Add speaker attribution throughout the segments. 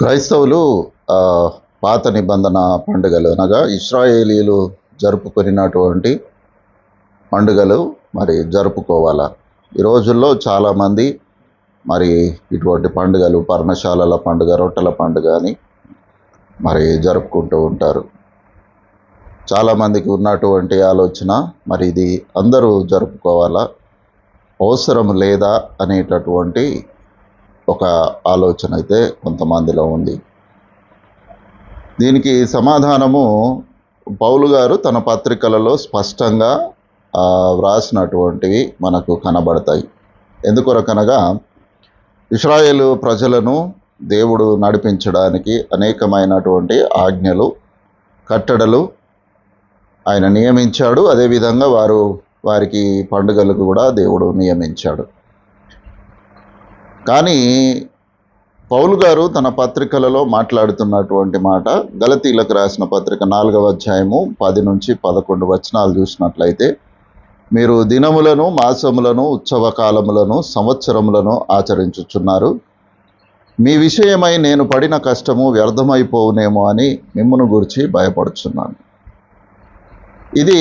Speaker 1: క్రైస్తవులు పాత నిబంధన పండుగలు అనగా ఇస్రాయేలీలు జరుపుకున్నటువంటి పండుగలు మరి జరుపుకోవాలా. ఈ రోజుల్లో చాలామంది మరి ఇటువంటి పండుగలు పర్ణశాలల పండుగ రొట్టెల పండుగ అని మరి జరుపుకుంటూ ఉంటారు. చాలామందికి ఉన్నటువంటి ఆలోచన మరి ఇది అందరూ జరుపుకోవాలా? అవసరం లేదా అనేటటువంటి ఒక ఆలోచన అయితే కొంతమందిలో ఉంది. దీనికి సమాధానము పౌలు గారు తన పత్రికలలో స్పష్టంగా వ్రాసినటువంటివి మనకు కనబడతాయి. ఎందుకొరకనగా ఇస్రాయేలు ప్రజలను దేవుడు నడిపించడానికి అనేకమైనటువంటి ఆజ్ఞలు కట్టడలు ఆయన నియమించాడు. అదేవిధంగా వారు వారికి పండుగలకు కూడా దేవుడు నియమించాడు. కానీ పౌలు గారు తన పత్రికలలో మాట్లాడుతున్నటువంటి మాట గలతీలకు రాసిన పత్రిక నాలుగవ అధ్యాయము పది నుంచి పదకొండు వచనాలు చూసినట్లయితే మీరు దినములను మాసములను ఉత్సవ కాలములను సంవత్సరములను ఆచరించుచున్నారు. మీ విషయమై నేను పడిన కష్టము వ్యర్థమైపోవునేమో అని మిమ్మను గురించి భయపడుచున్నాను. ఇది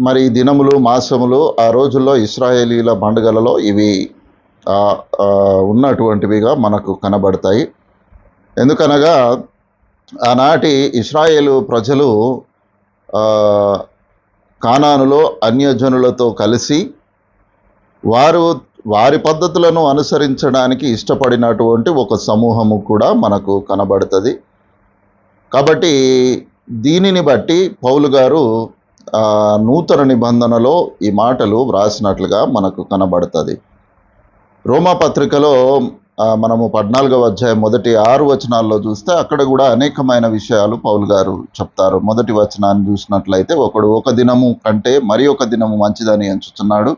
Speaker 1: మరి దినములు మాసములు ఆ రోజుల్లో ఇస్రాయేలీల పండుగలలో ఇవి ఉన్నటువంటివిగా మనకు కనబడతాయి. ఎందుకనగా ఆనాటి ఇస్రాయేలు ప్రజలు కానానులో అన్యజనులతో కలిసి వారు వారి పద్ధతులను అనుసరించడానికి ఇష్టపడినటువంటి ఒక సమూహము కూడా మనకు కనబడుతుంది. కాబట్టి దీనిని బట్టి పౌలు గారు నూతన నిబంధనలో ఈ మాటలు వ్రాసినట్లుగా మనకు కనబడుతుంది. రోమా పత్రికలో మనము పద్నాలుగవ అధ్యాయం మొదటి ఆరు వచనాల్లో చూస్తే అక్కడ కూడా అనేకమైన విషయాలు పౌల్ గారు చెప్తారు. మొదటి వచనాన్ని చూసినట్లయితే ఒకడు ఒక దినము కంటే మరి ఒక దినము మంచిదని ఎంచుతున్నాడు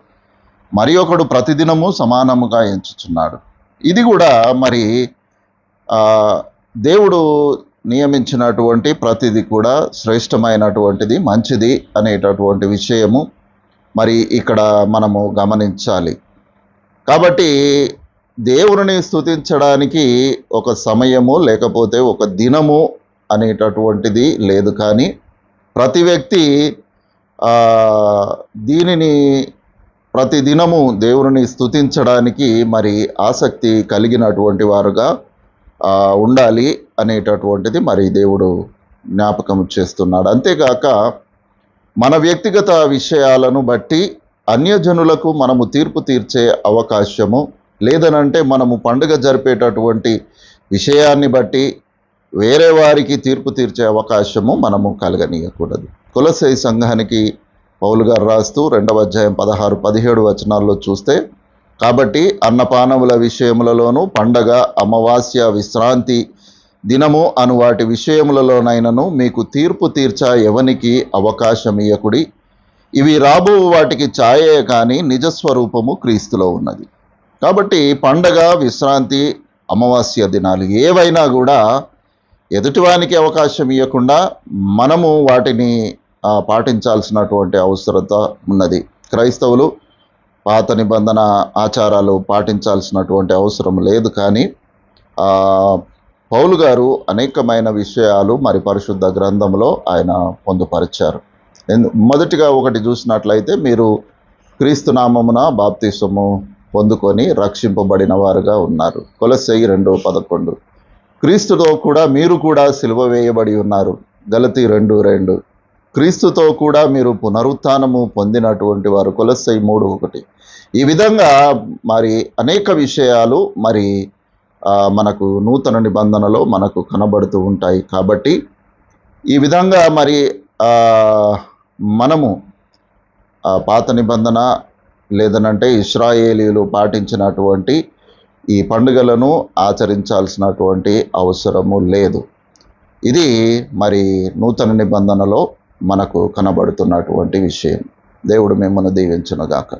Speaker 1: మరి ఒకడు ప్రతిదినము సమానముగా ఎంచుచున్నాడు. ఇది కూడా మరి దేవుడు నియమించినటువంటి ప్రతిది కూడా శ్రేష్టమైనటువంటిది మంచిది అనేటటువంటి విషయము. మరి ఇక్కడ మనము గమనించాలి. కాబట్టి దేవుని స్థుతించడానికి ఒక సమయము లేకపోతే ఒక దినము అనేటటువంటిది లేదు కానీ ప్రతి వ్యక్తి దీనిని ప్రతి దినము దేవుని స్థుతించడానికి మరి ఆసక్తి కలిగినటువంటి వారుగా ఉండాలి అనేటటువంటిది మరి దేవుడు జ్ఞాపకం చేస్తున్నాడు. అంతేగాక మన వ్యక్తిగత విషయాలను బట్టి అన్యజనులకు మనము తీర్పు తీర్చే అవకాశము లేదనంటే మనము పండుగ జరిపేటటువంటి విషయాన్ని బట్టి వేరే వారికి తీర్పు తీర్చే అవకాశము మనము కలగనీయకూడదు. కులసై సంఘానికి పౌలు గారు రాస్తూ రెండవ అధ్యాయం పదహారు పదిహేడు వచనాల్లో చూస్తే కాబట్టి అన్నపానముల విషయములలోనూ పండగ అమావాస్య విశ్రాంతి దినము అను వాటి విషయములలోనైనను మీకు తీర్పు తీర్చా ఎవనికి అవకాశం ఇయ్యకుడి? ఇవి రాబో వాటికి ఛాయే కానీ నిజస్వరూపము క్రీస్తులో ఉన్నది. కాబట్టి పండగ విశ్రాంతి అమావాస్య దినాలు ఏవైనా కూడా ఎదుటివానికి అవకాశం ఇవ్వకుండా మనము వాటిని పాటించాల్సినటువంటి అవసరత ఉన్నది. క్రైస్తవులు పాత నిబంధన ఆచారాలు పాటించాల్సినటువంటి అవసరం లేదు కానీ పౌలు గారు అనేకమైన విషయాలు మరి పరిశుద్ధ గ్రంథంలో ఆయన పొందుపరిచారు. మొదటిగా ఒకటి చూసినట్లయితే మీరు క్రీస్తు నామమున బాప్తిసము పొందుకొని రక్షింపబడిన వారుగా ఉన్నారు. కొలసెయ్యి రెండు పదకొండు. క్రీస్తుతో కూడా మీరు కూడా సిలువ వేయబడి ఉన్నారు. గలతి రెండు రెండు. క్రీస్తుతో కూడా మీరు పునరుత్థానము పొందినటువంటి వారు. కొలసై మూడు ఒకటి. ఈ విధంగా మరి అనేక విషయాలు మరి మనకు నూతన నిబంధనలో మనకు కనబడుతూ ఉంటాయి. కాబట్టి ఈ విధంగా మరి మనము ఆ, పాత నిబంధన లేదనంటే ఇస్రాయేలీలు పాటించినటువంటి ఈ పండుగలను ఆచరించాల్సినటువంటి అవసరము లేదు. ఇది మరి నూతన నిబంధనలో మనకు కనబడుతున్నటువంటి విషయం. దేవుడు మిమ్మల్ని దీవించునుగాక.